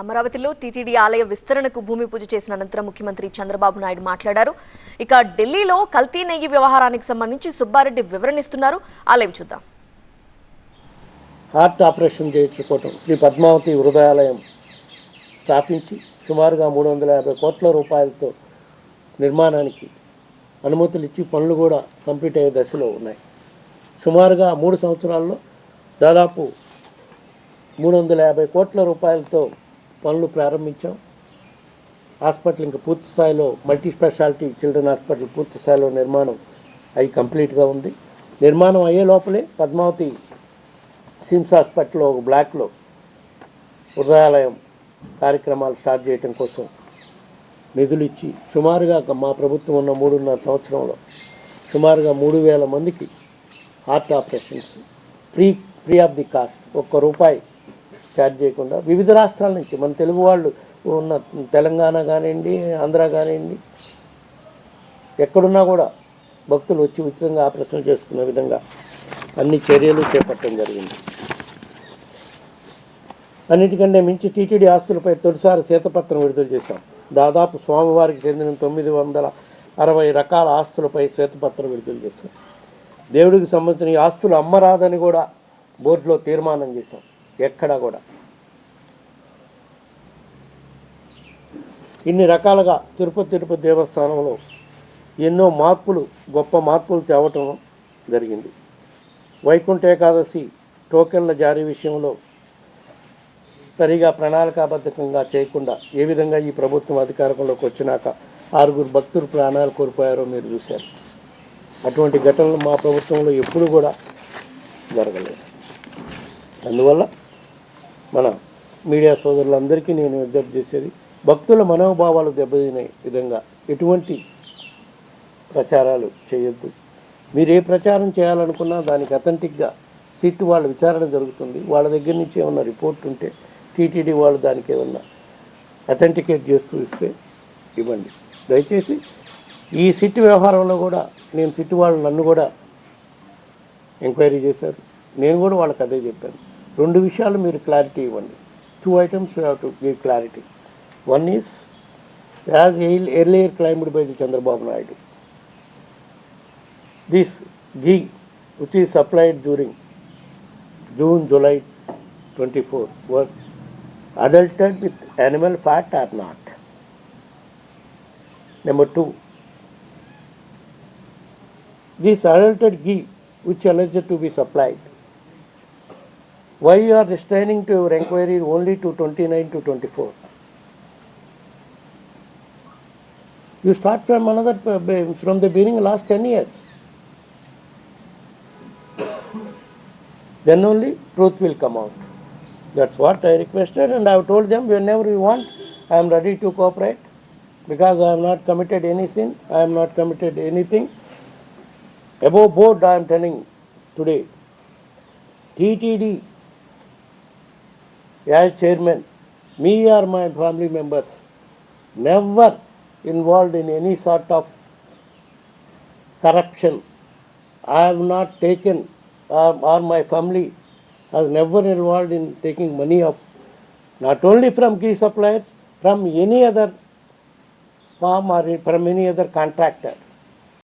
అమరావతిలో టీటీడీ ఆలయ విస్తరణకు భూమి పూజ చేసిన అనంతరం ముఖ్యమంత్రి చంద్రబాబు నాయుడు మాట్లాడారు. ఇక ఢిల్లీలో కల్తీ నెయ్యి వ్యవహారానికి సంబంధించి సుబ్బారెడ్డి వివరణిస్తున్నారు. ఆలయం చూద్దాం. హార్ట్ ఆపరేషన్ చేయించుకోవటం శ్రీ పద్మావతి హృదయాలయం స్థాపించి సుమారుగా మూడు వందల యాభై కోట్ల రూపాయలతో నిర్మాణానికి అనుమతులు ఇచ్చి పనులు కూడా కంప్లీట్ అయ్యే దశలో ఉన్నాయి. సుమారుగా మూడు సంవత్సరాల్లో దాదాపు మూడు వందల యాభై కోట్ల రూపాయలతో పనులు ప్రారంభించాం. హాస్పిటల్ ఇంకా పూర్తి స్థాయిలో మల్టీ స్పెషాలిటీ చిల్డ్రన్ హాస్పిటల్ పూర్తి స్థాయిలో నిర్మాణం అవి కంప్లీట్గా ఉంది. నిర్మాణం అయ్యే లోపలే పద్మావతి సిమ్స్ హాస్పిటల్లో ఒక బ్లాక్లో హృదయాలయం కార్యక్రమాలు స్టార్ట్ చేయటం కోసం నిధులు ఇచ్చి సుమారుగా మా ప్రభుత్వం ఉన్న మూడున్నర సంవత్సరంలో సుమారుగా మూడు వేల మందికి heart operations free free of the cost ఒక్క రూపాయి ఛార్జ్ చేయకుండా వివిధ రాష్ట్రాల నుంచి మన తెలుగు వాళ్ళు ఉన్న తెలంగాణ కానివ్వండి ఆంధ్ర కానివ్వండి ఎక్కడున్నా కూడా భక్తులు వచ్చి ఉచితంగా ఆపరేషన్ చేసుకునే విధంగా అన్ని చర్యలు చేపట్టడం జరిగింది. అన్నిటికంటే మించి టీటీడీ ఆస్తులపై తొలిసారి శ్వేతపత్రం విడుదల చేశాం. దాదాపు స్వామివారికి చెందిన తొమ్మిది వందల అరవై రకాల ఆస్తులపై శ్వేతపత్రం విడుదల చేశాం. దేవుడికి సంబంధించిన ఆస్తులు అమ్మరాదని కూడా బోర్డులో తీర్మానం చేశాం. ఎక్కడా కూడా. ఇన్ని రకాలుగా తిరుపతి తిరుపతి దేవస్థానంలో ఎన్నో మార్పులు గొప్ప మార్పులు తేవటం జరిగింది. వైకుంఠ ఏకాదశి టోకెన్ల జారీ విషయంలో సరిగా ప్రణాళికాబద్ధకంగా చేయకుండా ఏ విధంగా ఈ ప్రభుత్వం అధికారంలోకి వచ్చినాక ఆరుగురు భక్తులు ప్రాణాలు కోల్పోయారో మీరు చూశారు. అటువంటి ఘటనలు మా ప్రభుత్వంలో ఎప్పుడు కూడా జరగలేదు. అందువల్ల మన మీడియా సోదరులందరికీ నేను విజ్ఞప్తి చేసేది భక్తుల మనోభావాలు దెబ్బతినే విధంగా ఎటువంటి ప్రచారాలు చేయొద్దు. మీరు ఏ ప్రచారం చేయాలనుకున్నా దానికి అథెంటిక్గా సిట్ వాళ్ళ విచారణ జరుగుతుంది. వాళ్ళ దగ్గర నుంచి ఏమన్నా రిపోర్ట్ ఉంటే టీటీడీ వాళ్ళు దానికి ఏమన్నా అథెంటికేట్ చేస్తూ ఇస్తే ఇవ్వండి. దయచేసి ఈ సిట్ వ్యవహారంలో కూడా నేను సిట్ వాళ్ళు నన్ను కూడా ఎంక్వైరీ చేశారు. నేను కూడా వాళ్ళకి అదే చెప్పాను. రెండు విషయాలు మీరు క్లారిటీ ఇవ్వండి two items have to give clarity one is as earlier claimed by the Chandrababu Naidu this ghee which is supplied during June, July 24 was adulterated with animal fat or not. Number two, this adulterated ghee which alleged to be supplied, why you are restraining to your inquiry only to 29 to 24? You start from another, uh, from the beginning last 10 years. then only truth will come out. That's what I requested, and I have told them whenever you want, I am ready to cooperate because I have not committed any sin, I am not committed anything. Above board, I am telling today, TTD as chairman, me or my family members, never involved in any sort of corruption. I have not taken or, or my family has never involved in taking money of not only from key suppliers, from any other farm or from any other contractor.